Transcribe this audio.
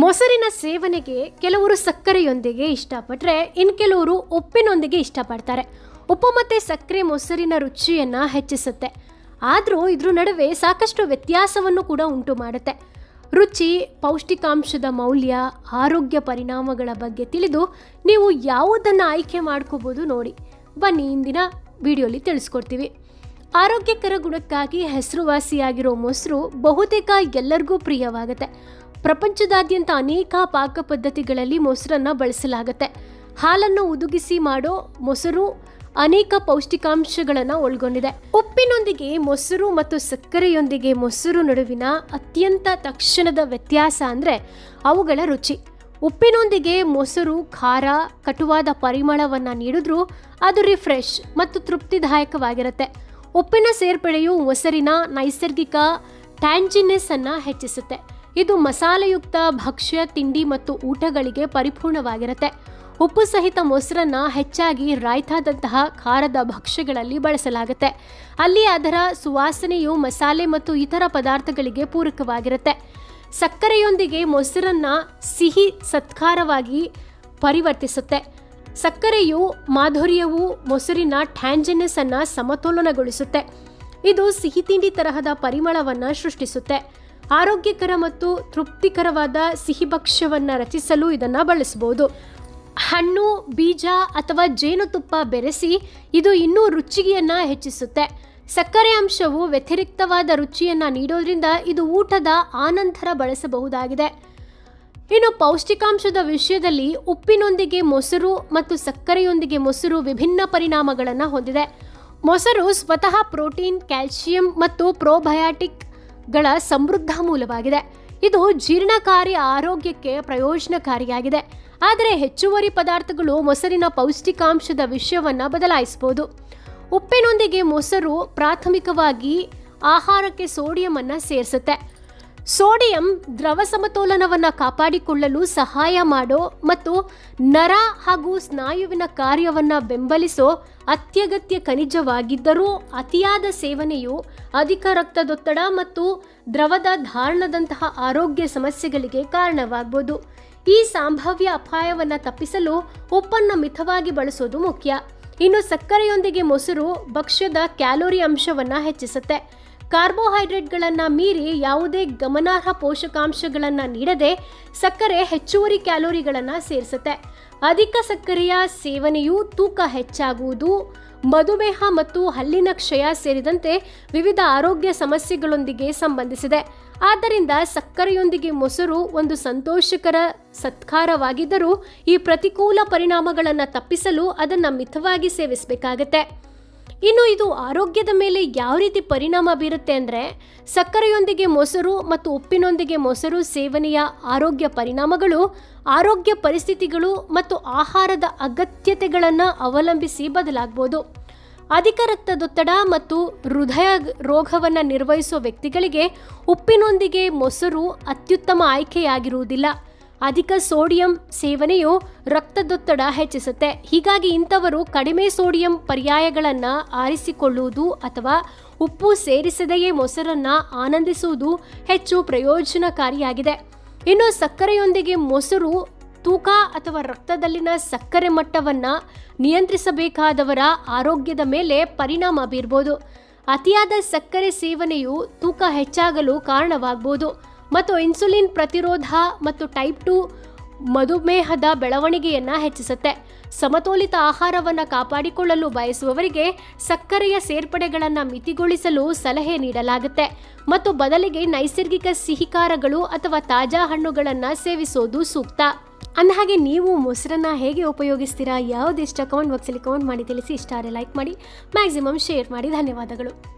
ಮೊಸರಿನ ಸೇವನೆಗೆ ಕೆಲವರು ಸಕ್ಕರೆಯೊಂದಿಗೆ ಇಷ್ಟಪಟ್ಟರೆ ಇನ್ನು ಕೆಲವರು ಉಪ್ಪಿನೊಂದಿಗೆ ಇಷ್ಟಪಡ್ತಾರೆ. ಉಪ್ಪು ಮತ್ತು ಸಕ್ಕರೆ ಮೊಸರಿನ ರುಚಿಯನ್ನು ಹೆಚ್ಚಿಸುತ್ತೆ. ಆದರೂ ಇದ್ರ ನಡುವೆ ಸಾಕಷ್ಟು ವ್ಯತ್ಯಾಸವನ್ನು ಕೂಡ ಉಂಟು ಮಾಡುತ್ತೆ. ರುಚಿ, ಪೌಷ್ಟಿಕಾಂಶದ ಮೌಲ್ಯ, ಆರೋಗ್ಯ ಪರಿಣಾಮಗಳ ಬಗ್ಗೆ ತಿಳಿದು ನೀವು ಯಾವುದನ್ನು ಆಯ್ಕೆ ಮಾಡ್ಕೋಬೋದು ನೋಡಿ. ಬನ್ನಿ ಇಂದಿನ ವಿಡಿಯೋಲಿ ತಿಳಿಸ್ಕೊಡ್ತೀವಿ. ಆರೋಗ್ಯಕರ ಗುಣಕ್ಕಾಗಿ ಹೆಸರುವಾಸಿಯಾಗಿರೋ ಮೊಸರು ಬಹುತೇಕ ಎಲ್ಲರಿಗೂ ಪ್ರಿಯವಾಗುತ್ತೆ. ಪ್ರಪಂಚದಾದ್ಯಂತ ಅನೇಕ ಪಾಕ ಪದ್ಧತಿಗಳಲ್ಲಿ ಮೊಸರನ್ನು ಬಳಸಲಾಗುತ್ತೆ. ಹಾಲನ್ನು ಉದುಗಿಸಿ ಮಾಡೋ ಮೊಸರು ಅನೇಕ ಪೌಷ್ಟಿಕಾಂಶಗಳನ್ನು ಒಳಗೊಂಡಿದೆ. ಉಪ್ಪಿನೊಂದಿಗೆ ಮೊಸರು ಮತ್ತು ಸಕ್ಕರೆಯೊಂದಿಗೆ ಮೊಸರು ನಡುವಿನ ಅತ್ಯಂತ ತಕ್ಷಣದ ವ್ಯತ್ಯಾಸ ಅಂದರೆ ಅವುಗಳ ರುಚಿ. ಉಪ್ಪಿನೊಂದಿಗೆ ಮೊಸರು ಖಾರ, ಕಟುವಾದ ಪರಿಮಳವನ್ನು ನೀಡಿದ್ರೂ ಅದು ರಿಫ್ರೆಶ್ ಮತ್ತು ತೃಪ್ತಿದಾಯಕವಾಗಿರುತ್ತೆ. ಉಪ್ಪಿನ ಸೇರ್ಪಡೆಯು ಮೊಸರಿನ ನೈಸರ್ಗಿಕ ಟ್ಯಾಂಜಿನೆಸ್ ಅನ್ನು ಹೆಚ್ಚಿಸುತ್ತೆ. ಇದು ಮಸಾಲೆಯುಕ್ತ ಭಕ್ಷ್ಯ, ತಿಂಡಿ ಮತ್ತು ಊಟಗಳಿಗೆ ಪರಿಪೂರ್ಣವಾಗಿರುತ್ತೆ. ಉಪ್ಪು ಸಹಿತ ಮೊಸರನ್ನ ಹೆಚ್ಚಾಗಿ ರಾಯ್ತಾದಂತಹ ಖಾರದ ಭಕ್ಷ್ಯಗಳಲ್ಲಿ ಬಳಸಲಾಗುತ್ತೆ. ಅಲ್ಲಿ ಅದರ ಸುವಾಸನೆಯು ಮಸಾಲೆ ಮತ್ತು ಇತರ ಪದಾರ್ಥಗಳಿಗೆ ಪೂರಕವಾಗಿರುತ್ತೆ. ಸಕ್ಕರೆಯೊಂದಿಗೆ ಮೊಸರನ್ನ ಸಿಹಿ ಸತ್ಕಾರವಾಗಿ ಪರಿವರ್ತಿಸುತ್ತೆ. ಸಕ್ಕರೆಯು ಮಾಧುರ್ಯವು ಮೊಸರಿನ ಟ್ಯಾಂಜನಸ್ ಅನ್ನು ಸಮತೋಲನಗೊಳಿಸುತ್ತೆ. ಇದು ಸಿಹಿ ತಿಂಡಿ ತರಹದ ಪರಿಮಳವನ್ನು ಸೃಷ್ಟಿಸುತ್ತೆ. ಆರೋಗ್ಯಕರ ಮತ್ತು ತೃಪ್ತಿಕರವಾದ ಸಿಹಿ ಭಕ್ಷ್ಯವನ್ನು ರಚಿಸಲು ಇದನ್ನು ಬಳಸಬಹುದು ಹಣ್ಣು, ಬೀಜ ಅಥವಾ ಜೇನುತುಪ್ಪ ಬೆರೆಸಿ ಇದು ಇನ್ನೂ ರುಚಿಗೆಯನ್ನು ಹೆಚ್ಚಿಸುತ್ತೆ. ಸಕ್ಕರೆ ಅಂಶವು ವ್ಯತಿರಿಕ್ತವಾದ ರುಚಿಯನ್ನು ನೀಡೋದ್ರಿಂದ ಇದು ಊಟದ ಆನಂತರ ಬಳಸಬಹುದಾಗಿದೆ. ಇನ್ನು ಪೌಷ್ಟಿಕಾಂಶದ ವಿಷಯದಲ್ಲಿ ಉಪ್ಪಿನೊಂದಿಗೆ ಮೊಸರು ಮತ್ತು ಸಕ್ಕರೆಯೊಂದಿಗೆ ಮೊಸರು ವಿಭಿನ್ನ ಪರಿಣಾಮಗಳನ್ನು ಹೊಂದಿದೆ. ಮೊಸರು ಸ್ವತಃ ಪ್ರೋಟೀನ್, ಕ್ಯಾಲ್ಸಿಯಂ ಮತ್ತು ಪ್ರೋಬಯಾಟಿಕ್ಗಳ ಸಮೃದ್ಧ ಮೂಲವಾಗಿದೆ. ಇದು ಜೀರ್ಣಕಾರಿ ಆರೋಗ್ಯಕ್ಕೆ ಪ್ರಯೋಜನಕಾರಿಯಾಗಿದೆ. ಆದರೆ ಹೆಚ್ಚುವರಿ ಪದಾರ್ಥಗಳು ಮೊಸರಿನ ಪೌಷ್ಟಿಕಾಂಶದ ವಿಷಯವನ್ನು ಬದಲಾಯಿಸಬಹುದು ಉಪ್ಪಿನೊಂದಿಗೆ ಮೊಸರು ಪ್ರಾಥಮಿಕವಾಗಿ ಆಹಾರಕ್ಕೆ ಸೋಡಿಯಂ ಸೇರಿಸುತ್ತೆ. ಸೋಡಿಯಂ ದ್ರವ ಸಮತೋಲನವನ್ನು ಕಾಪಾಡಿಕೊಳ್ಳಲು ಸಹಾಯ ಮಾಡೋ ಮತ್ತು ನರ ಹಾಗೂ ಸ್ನಾಯುವಿನ ಕಾರ್ಯವನ್ನು ಬೆಂಬಲಿಸೋ ಅತ್ಯಗತ್ಯ ಖನಿಜವಾಗಿದ್ದರೂ ಅತಿಯಾದ ಸೇವನೆಯು ಅಧಿಕ ರಕ್ತದೊತ್ತಡ ಮತ್ತು ದ್ರವದ ಧಾರಣದಂತಹ ಆರೋಗ್ಯ ಸಮಸ್ಯೆಗಳಿಗೆ ಕಾರಣವಾಗಬಹುದು ಈ ಸಂಭಾವ್ಯ ಅಪಾಯವನ್ನು ತಪ್ಪಿಸಲು ಉಪ್ಪನ್ನು ಮಿತವಾಗಿ ಬಳಸೋದು ಮುಖ್ಯ. ಇನ್ನು ಸಕ್ಕರೆಯೊಂದಿಗೆ ಮೊಸರು ಭಕ್ಷ್ಯದ ಕ್ಯಾಲೋರಿ ಅಂಶವನ್ನು ಹೆಚ್ಚಿಸುತ್ತೆ. ಕಾರ್ಬೋಹೈಡ್ರೇಟ್ಗಳನ್ನು ಮೀರಿ ಯಾವುದೇ ಗಮನಾರ್ಹ ಪೋಷಕಾಂಶಗಳನ್ನು ನೀಡದೆ ಸಕ್ಕರೆ ಹೆಚ್ಚುವರಿ ಕ್ಯಾಲೋರಿಗಳನ್ನು ಸೇರಿಸುತ್ತೆ. ಅಧಿಕ ಸಕ್ಕರೆಯ ಸೇವನೆಯು ತೂಕ ಹೆಚ್ಚಾಗುವುದು. ಮಧುಮೇಹ ಮತ್ತು ಹಲ್ಲಿನ ಕ್ಷಯ ಸೇರಿದಂತೆ ವಿವಿಧ ಆರೋಗ್ಯ ಸಮಸ್ಯೆಗಳೊಂದಿಗೆ ಸಂಬಂಧಿಸಿದೆ. ಆದ್ದರಿಂದ ಸಕ್ಕರೆಯೊಂದಿಗೆ ಮೊಸರು ಒಂದು ಸಂತೋಷಕರ ಸತ್ಕಾರವಾಗಿದ್ದರೂ ಈ ಪ್ರತಿಕೂಲ ಪರಿಣಾಮಗಳನ್ನು ತಪ್ಪಿಸಲು ಅದನ್ನು ಮಿತವಾಗಿ ಸೇವಿಸಬೇಕಾಗತ್ತೆ. ಇನ್ನು ಇದು ಆರೋಗ್ಯದ ಮೇಲೆ ಯಾವ ರೀತಿ ಪರಿಣಾಮ ಬೀರುತ್ತೆ ಅಂದರೆ ಸಕ್ಕರೆಯೊಂದಿಗೆ ಮೊಸರು ಮತ್ತು ಉಪ್ಪಿನೊಂದಿಗೆ ಮೊಸರು ಸೇವನೆಯ ಆರೋಗ್ಯ ಪರಿಣಾಮಗಳು, ಆರೋಗ್ಯ ಪರಿಸ್ಥಿತಿಗಳು ಮತ್ತು ಆಹಾರದ ಅಗತ್ಯತೆಗಳನ್ನು ಅವಲಂಬಿಸಿ ಬದಲಾಗ್ಬೋದು. ಅಧಿಕ ರಕ್ತದೊತ್ತಡ ಮತ್ತು ಹೃದಯ ರೋಗವನ್ನು ನಿರ್ವಹಿಸುವ ವ್ಯಕ್ತಿಗಳಿಗೆ ಉಪ್ಪಿನೊಂದಿಗೆ ಮೊಸರು ಅತ್ಯುತ್ತಮ ಆಯ್ಕೆಯಾಗಿರುವುದಿಲ್ಲ. ಅಧಿಕ ಸೋಡಿಯಂ ಸೇವನೆಯು ರಕ್ತದೊತ್ತಡ ಹೆಚ್ಚಿಸುತ್ತೆ. ಹೀಗಾಗಿ ಇಂಥವರು ಕಡಿಮೆ ಸೋಡಿಯಂ ಪರ್ಯಾಯಗಳನ್ನು ಆರಿಸಿಕೊಳ್ಳುವುದು ಅಥವಾ ಉಪ್ಪು ಸೇರಿಸದೆಯೇ ಮೊಸರನ್ನು ಆನಂದಿಸುವುದು ಹೆಚ್ಚು ಪ್ರಯೋಜನಕಾರಿಯಾಗಿದೆ. ಇನ್ನು ಸಕ್ಕರೆಯೊಂದಿಗೆ ಮೊಸರು ತೂಕ ಅಥವಾ ರಕ್ತದಲ್ಲಿನ ಸಕ್ಕರೆ ಮಟ್ಟವನ್ನು ನಿಯಂತ್ರಿಸಬೇಕಾದವರ ಆರೋಗ್ಯದ ಮೇಲೆ ಪರಿಣಾಮ ಬೀರ್ಬೋದು. ಅತಿಯಾದ ಸಕ್ಕರೆ ಸೇವನೆಯು ತೂಕ ಹೆಚ್ಚಾಗಲು ಕಾರಣವಾಗಬಹುದು ಮತ್ತು ಇನ್ಸುಲಿನ್ ಪ್ರತಿರೋಧ ಮತ್ತು ಟೈಪ್ ಟು ಮಧುಮೇಹದ ಬೆಳವಣಿಗೆಯನ್ನು ಹೆಚ್ಚಿಸುತ್ತೆ. ಸಮತೋಲಿತ ಆಹಾರವನ್ನು ಕಾಪಾಡಿಕೊಳ್ಳಲು ಬಯಸುವವರಿಗೆ ಸಕ್ಕರೆಯ ಸೇರ್ಪಡೆಗಳನ್ನು ಮಿತಿಗೊಳಿಸಲು ಸಲಹೆ ನೀಡಲಾಗುತ್ತೆ. ಮತ್ತು ಬದಲಿಗೆ ನೈಸರ್ಗಿಕ ಸಿಹಿಕಾರಗಳು ಅಥವಾ ತಾಜಾ ಹಣ್ಣುಗಳನ್ನು ಸೇವಿಸೋದು ಸೂಕ್ತ. ಅಂದಹಾಗೆ ನೀವು ಮೊಸರನ್ನ ಹೇಗೆ ಉಪಯೋಗಿಸ್ತೀರಾ? ಯಾವುದಿಷ್ಟ? ಕಮೆಂಟ್ ಬಾಕ್ಸಲ್ಲಿ ಕಮೆಂಟ್ ಮಾಡಿ, ತಿಳಿಸಿ. ಇಷ್ಟ ಲೈಕ್ ಮಾಡಿ ಮ್ಯಾಕ್ಸಿಮಮ್ ಶೇರ್ ಮಾಡಿ. ಧನ್ಯವಾದಗಳು.